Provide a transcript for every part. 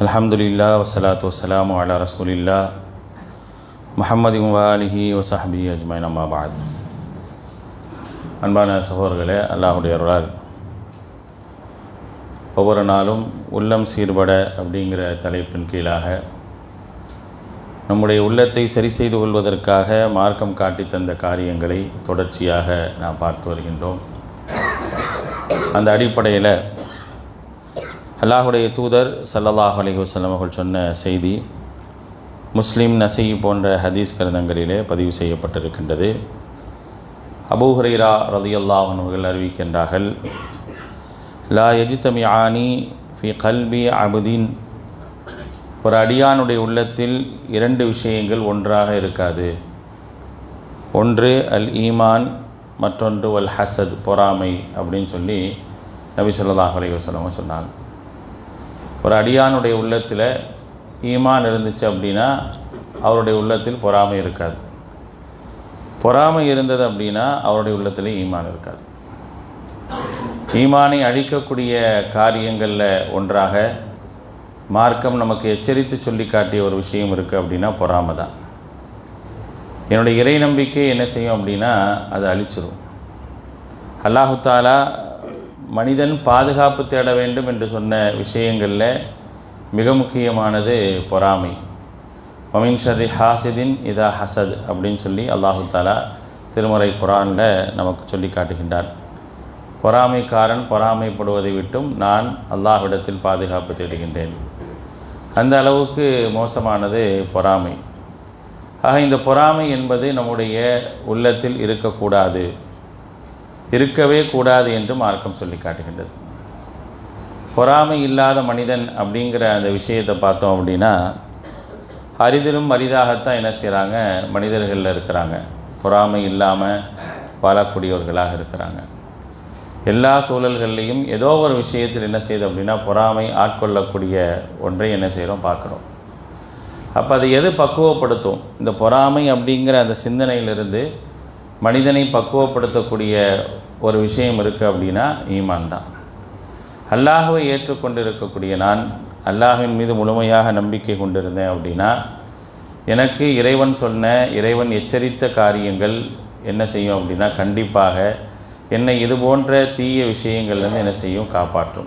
அலமதுல்லா வசலாத்து வசலாம் அலா ரசூலில்லா முஹம்மது வாலிஹி வசஹபி அஜ்மைன் அம்மாபாத் அன்பான சகோதரர்களே அல்லாஹுடைய அருளால் ஒவ்வொரு நாளும் உள்ளம் சீர்பட அப்படிங்கிற தலைப்பின் கீழாக நம்முடைய உள்ளத்தை சரி செய்து கொள்வதற்காக மார்க்கம் காட்டி தந்த காரியங்களை தொடர்ச்சியாக நாம் பார்த்து வருகின்றோம். அந்த அடிப்படையில் அல்லாஹுடைய தூதர் சல்லல்லாஹ் அலைஹி வஸல்லம் அவர்கள் சொன்ன செய்தி முஸ்லீம் நசை போன்ற ஹதீஸ் கிரந்தங்களிலே பதிவு செய்யப்பட்டிருக்கின்றது. அபூ ஹரீரா ரதியல்லாஹ் அவர்கள் அறிவிக்கின்றார்கள் லா எஜித்தமி ஆனி ஃபி கல்பி அபுதீன். ஒரு அடியானுடைய உள்ளத்தில் இரண்டு விஷயங்கள் ஒன்றாக இருக்காது. ஒன்று அல் ஈமான் மற்றொன்று அல் ஹசத் பொறாமை அப்படின்னு சொல்லி நபி ஸல்லல்லாஹு அலைஹி வஸல்லம் சொன்னாங்க. ஒரு அடியானுடைய உள்ளத்தில் ஈமான் இருந்துச்சு அப்படின்னா அவருடைய உள்ளத்தில் பொறாமை இருக்காது. பொறாமை இருந்தது அப்படின்னா அவருடைய உள்ளத்தில் ஈமான் இருக்காது. ஈமானை அழிக்கக்கூடிய காரியங்களில் ஒன்றாக மார்க்கம் நமக்கு எச்சரித்து சொல்லி காட்டிய ஒரு விஷயம் இருக்குது அப்படின்னா பொறாமை தான். என்னுடைய இறை நம்பிக்கை என்ன செய்யும் அப்படின்னா அதை அழிச்சிடும் அல்லாஹு தாலா மனிதன் பாதுகாப்பு தேட வேண்டும் என்று சொன்ன விஷயங்களில் மிக முக்கியமானது பொறாமை. மமின் ஷரி ஹாசிதின் இதா ஹசத் அப்படின்னு சொல்லி அல்லாஹு தாலா திருமறை குரானில் நமக்கு சொல்லி காட்டுகின்றார் பொறாமைக்காரன் பொறாமைப்படுவதை விட்டும் நான் அல்லாஹ்விடத்தில் பாதுகாப்பு தேடுகின்றேன். அந்த அளவுக்கு மோசமானது பொறாமை. ஆக இந்த பொறாமை என்பது நம்முடைய உள்ளத்தில் இருக்கக்கூடாது. இருக்கவே கூடாது என்று மார்க்கம் சொல்லி காட்டுகின்றது. பொறாமை இல்லாத மனிதன் அப்படிங்கிற அந்த விஷயத்தை பார்த்தோம் அப்படின்னா அரிதிலும் அரிதாகத்தான் என்ன செய்கிறாங்க மனிதர்களில் இருக்கிறாங்க. பொறாமை இல்லாமல் வாழக்கூடியவர்களாக இருக்கிறாங்க. எல்லா சூழல்கள்லேயும் ஏதோ ஒரு விஷயத்தில் என்ன செய்யுது அப்படின்னா பொறாமை ஆட்கொள்ளக்கூடிய ஒன்றை என்ன செய்கிறோம் பார்க்குறோம். அப்போ அது எது பக்குவப்படுத்தும்? இந்த பொறாமை அப்படிங்கிற அந்த சிந்தனையிலிருந்து மனிதனை பக்குவப்படுத்தக்கூடிய ஒரு விஷயம் இருக்குது அப்படின்னா ஈமான் தான் அல்லாஹுவை ஏற்றுக்கொண்டு இருக்கக்கூடிய நான் அல்லாஹின் மீது முழுமையாக நம்பிக்கை கொண்டிருந்தேன் அப்படின்னா எனக்கு இறைவன் சொன்ன இறைவன் எச்சரித்த காரியங்கள் என்ன செய்யும் அப்படின்னா கண்டிப்பாக என்னை இது போன்ற தீய விஷயங்கள்லேருந்து என்ன செய்யும் காப்பாற்றும்.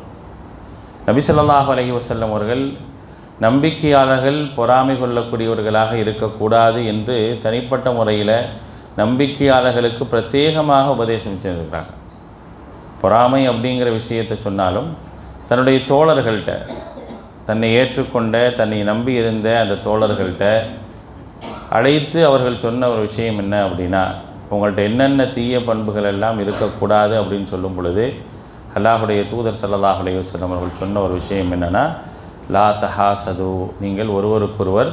நபி அலஹி வசல்லம் அவர்கள் நம்பிக்கையாளர்கள் பொறாமை கொள்ளக்கூடியவர்களாக இருக்கக்கூடாது என்று தனிப்பட்ட முறையில் நம்பிக்கையாளர்களுக்கு பிரத்யேகமாக உபதேசம் செய்திருக்கிறாங்க. பொறாமை அப்படிங்கிற விஷயத்தை சொன்னாலும் தன்னுடைய தோழர்கள்ட்ட தன்னை ஏற்றுக்கொண்ட தன்னை நம்பி இருந்த அந்த தோழர்கள்ட்ட அழைத்து அவர்கள் சொன்ன ஒரு விஷயம் என்ன அப்படின்னா உங்கள்கிட்ட என்னென்ன தீய பண்புகள் எல்லாம் இருக்கக்கூடாது அப்படின்னு சொல்லும் பொழுது அல்லாஹுடைய தூதர் சல்லல்லாஹ் அலைஹி அவர்கள் சொன்ன ஒரு விஷயம் என்னென்னா லா தஹாசது நீங்கள் ஒருவருக்கொருவர்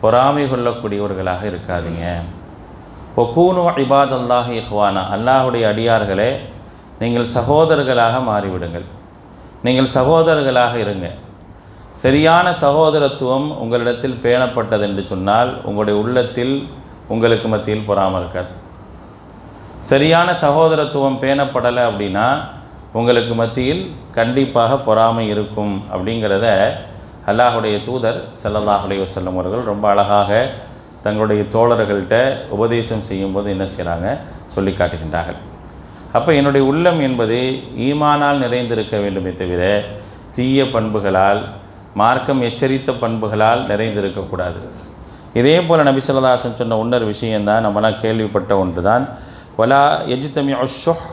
பொறாமை கொள்ளக்கூடியவர்களாக இருக்காதீங்க. ஒகூனு இபாத் அல்லாஹ் இஹ்வானா அல்லாஹுடைய அடியார்களே நீங்கள் சகோதரர்களாக மாறிவிடுங்கள். நீங்கள் சகோதரர்களாக இருங்க. சரியான சகோதரத்துவம் உங்களிடத்தில் பேணப்பட்டது என்று சொன்னால் உங்களுடைய உள்ளத்தில் உங்களுக்கு மத்தியில் பொறாமல் இருக்காது. சரியான சகோதரத்துவம் பேணப்படலை அப்படின்னா உங்களுக்கு மத்தியில் கண்டிப்பாக பொறாமை இருக்கும் அப்படிங்கிறத அல்லாஹுடைய தூதர் செல்லல்லாஹுடைய செல்லும் அவர்கள் ரொம்ப அழகாக தங்களுடைய தோழர்கள்ட்ட உபதேசம் செய்யும்போது என்ன செய்கிறாங்க சொல்லி காட்டுகின்றார்கள். அப்போ என்னுடைய உள்ளம் என்பது ஈமானால் நிறைந்திருக்க வேண்டுமே தவிர தீய பண்புகளால் மார்க்கம் எச்சரித்த பண்புகளால் நிறைந்திருக்கக்கூடாது இதே போல் நபி சொன்ன உன்னர் விஷயந்தான் நம்மளாம் கேள்விப்பட்ட ஒன்று தான் வலா எஜித்தமி அஷுஹ்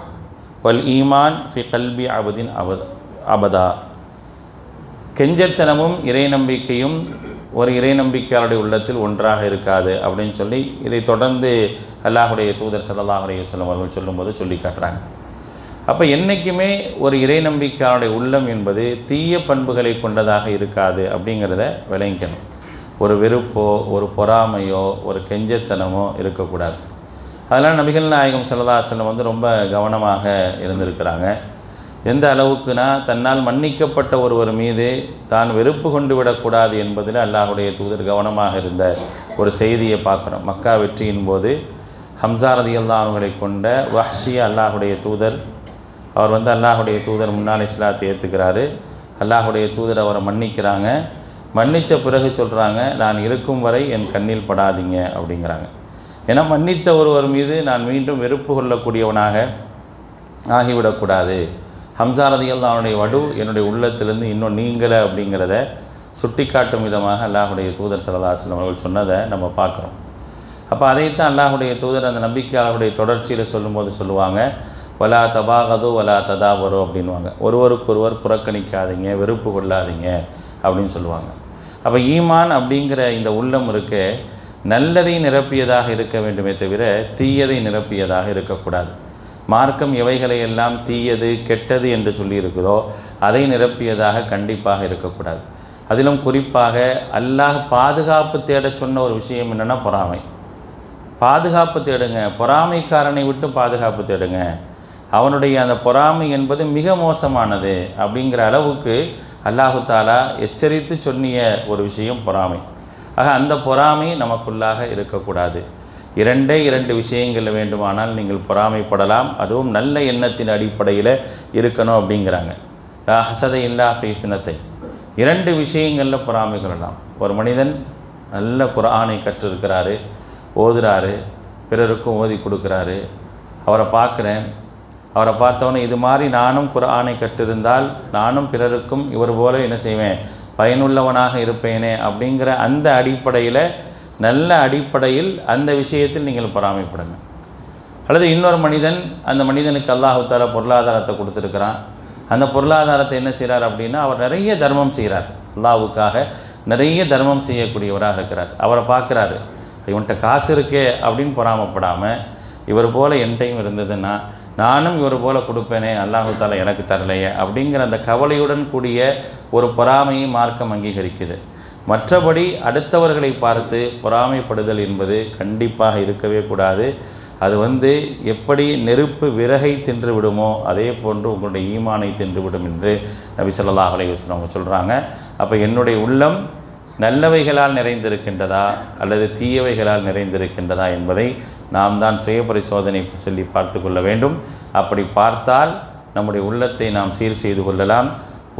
வல் ஈமான் ஃபி கல்பி அபதின் அப அபதா. கெஞ்சத்தனமும் இறை நம்பிக்கையும் ஒரு இறை நம்பிக்கையாளருடைய உள்ளத்தில் ஒன்றாக இருக்காது அப்படின்னு சொல்லி இதை தொடர்ந்து அல்லாஹுடைய தூதர் சல்லாஹுடைய செல்லும் அவர்கள் சொல்லும்போது சொல்லி காட்டுறாங்க. அப்போ என்றைக்குமே ஒரு இறை நம்பிக்கையாளருடைய உள்ளம் என்பது தீய பண்புகளை கொண்டதாக இருக்காது அப்படிங்கிறத விளங்கிக்கணும். ஒரு வெறுப்போ ஒரு பொறாமையோ ஒரு கெஞ்சத்தனமோ இருக்கக்கூடாது. அதெல்லாம் நபிகள் நாயகம் செல்லதாசனம் வந்து ரொம்ப கவனமாக இருந்திருக்கிறாங்க. எந்த அளவுக்குனா தன்னால் மன்னிக்கப்பட்ட ஒருவர் மீது தான் வெறுப்பு கொண்டு விடக்கூடாது என்பதில் அல்லாஹுடைய தூதர் கவனமாக இருந்த ஒரு செய்தியை பார்க்குறோம். மக்கா வெற்றியின் போது ஹம்சா ரதி அவர்களை கொண்ட வஹ்ஷி அல்லாஹுடைய தூதர் அவர் வந்து அல்லாஹுடைய தூதர் முன்னால் இஸ்லாத்தை ஏற்றுக்கிறாரு அல்லாஹுடைய தூதர் அவரை மன்னிக்கிறாங்க. மன்னித்த பிறகு சொல்கிறாங்க நான் இருக்கும் வரை என் கண்ணில் படாதீங்க அப்படிங்கிறாங்க. ஏன்னா மன்னித்த ஒருவர் மீது நான் மீண்டும் வெறுப்பு கொள்ளக்கூடியவனாக ஆகிவிடக்கூடாது. ஹம்சாரதிகள் அவனுடைய வடு என்னுடைய உள்ளத்திலிருந்து இன்னும் நீங்கலை அப்படிங்கிறத சுட்டிக்காட்டும் விதமாக அல்லாஹுடைய தூதர் சரதாசலம் அவர்கள் சொன்னதை நம்ம பார்க்குறோம். அப்போ அதைத்தான் அல்லாஹுடைய தூதர் அந்த நம்பிக்கையாளருடைய தொடர்ச்சியில் சொல்லும்போது சொல்லுவாங்க வலா தபாகதோ வலா ததாவரோ அப்படின்வாங்க ஒருவருக்கு ஒருவர் புறக்கணிக்காதீங்க வெறுப்பு கொள்ளாதீங்க அப்படின்னு சொல்லுவாங்க. அப்போ ஈமான் அப்படிங்கிற இந்த உள்ளம் இருக்க நல்லதை நிரப்பியதாக இருக்க வேண்டுமே தவிர தீயதை நிரப்பியதாக இருக்கக்கூடாது. மார்க்கம் எவைகளை எல்லாம் தீயது கெட்டது என்று சொல்லியிருக்கிறோ அதை நிரப்பியதாக கண்டிப்பாக இருக்கக்கூடாது. அதிலும் குறிப்பாக அல்லாஹ் பாதுகாப்பு தேடச் சொன்ன ஒரு விஷயம் என்னென்னா பொறாமை. பாதுகாப்பு தேடுங்க. பொறாமைக்காரனை விட்டு பாதுகாப்பு தேடுங்க. அவனுடைய அந்த பொறாமை என்பது மிக மோசமானது அப்படிங்கிற அளவுக்கு அல்லாஹு தாலா எச்சரித்து சொன்னிய ஒரு விஷயம் பொறாமை. ஆக அந்த பொறாமை நமக்குள்ளாக இருக்கக்கூடாது. இரண்டே இரண்டு விஷயங்கள் வேண்டுமானால் நீங்கள் பொறாமைப்படலாம். அதுவும் நல்ல எண்ணத்தின் அடிப்படையில் இருக்கணும் அப்படிங்கிறாங்க. லா ஹசதை இல்லா ஃபீசினத்தை இரண்டு விஷயங்களில் பொறாமை கொள்ளலாம். ஒரு மனிதன் நல்ல குரானை கற்றிருக்கிறாரு ஓதுறாரு பிறருக்கும் ஓதி கொடுக்குறாரு. அவரை பார்க்குறேன். அவரை பார்த்தவொன்னே இது மாதிரி நானும் குரானை கற்றிருந்தால் நானும் பிறருக்கும் இவர் போல என்ன செய்வேன்? பயனுள்ளவனாக இருப்பேனே அப்படிங்கிற அந்த அடிப்படையில் நல்ல அடிப்படையில் அந்த விஷயத்தில் நீங்கள் பொறாமைப்படுங்க அல்லது இன்னொரு மனிதன் அந்த மனிதனுக்கு அல்லாஹால பொருளாதாரத்தை கொடுத்துருக்கிறான். அந்த பொருளாதாரத்தை என்ன செய்கிறார் அப்படின்னா அவர் நிறைய தர்மம் செய்கிறார் அல்லாவுக்காக நிறைய தர்மம் செய்யக்கூடியவராக இருக்கிறார். அவரை பார்க்குறாரு. இவன்கிட்ட காசு இருக்கே அப்படின்னு பொறாமப்படாமல் இவர் போல் என்கிட்டையும் இருந்ததுன்னா நானும் இவர் போல் கொடுப்பேனே அல்லாஹு தாலா எனக்கு தரலையே அப்படிங்கிற அந்த கவலையுடன் கூடிய ஒரு பொறாமையை மார்க்கம் அங்கீகரிக்குது. மற்றபடி அடுத்தவர்களை பார்த்து பொறாமைப்படுதல் என்பது கண்டிப்பாக இருக்கவே கூடாது. அது வந்து எப்படி நெருப்பு விறகை தின்று விடுமோ அதே போன்று உங்களுடைய ஈமானை தின்று விடும் என்று நபி ஸல்லல்லாஹு அலைஹி அவங்க சொல்கிறாங்க அப்போ என்னுடைய உள்ளம் நல்லவைகளால் நிறைந்திருக்கின்றதா அல்லது தீயவைகளால் நிறைந்திருக்கின்றதா என்பதை நாம் தான் சுய பரிசோதனை சொல்லி பார்த்து கொள்ள வேண்டும். அப்படி பார்த்தால் நம்முடைய உள்ளத்தை நாம் சீர் செய்து கொள்ளலாம்.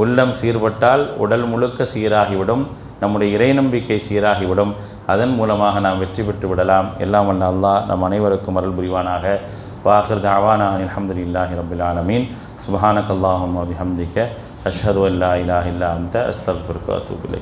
உள்ளம் சீர்பட்டால் உடல் முழுக்க சீராகிவிடும். நம்முடைய இறை நம்பிக்கை சீராகிவிடும். அதன் மூலமாக நாம் வெற்றி பெற்று விடலாம். எல்லாம் வல்ல அல்லாஹ் நம் அனைவருக்கும் அருள் புரிவானாக. வாஹர் தாவானா அலமதுல்லாஹி ரபில் ஆலமீன். சுபஹானக் அல்லாஹும் அபிஹம்திக்க அஷ்ஹது அல்லா இலாஹ் இல்லா அந்த அஸ்தக்ஃபிருக்க தூபிலை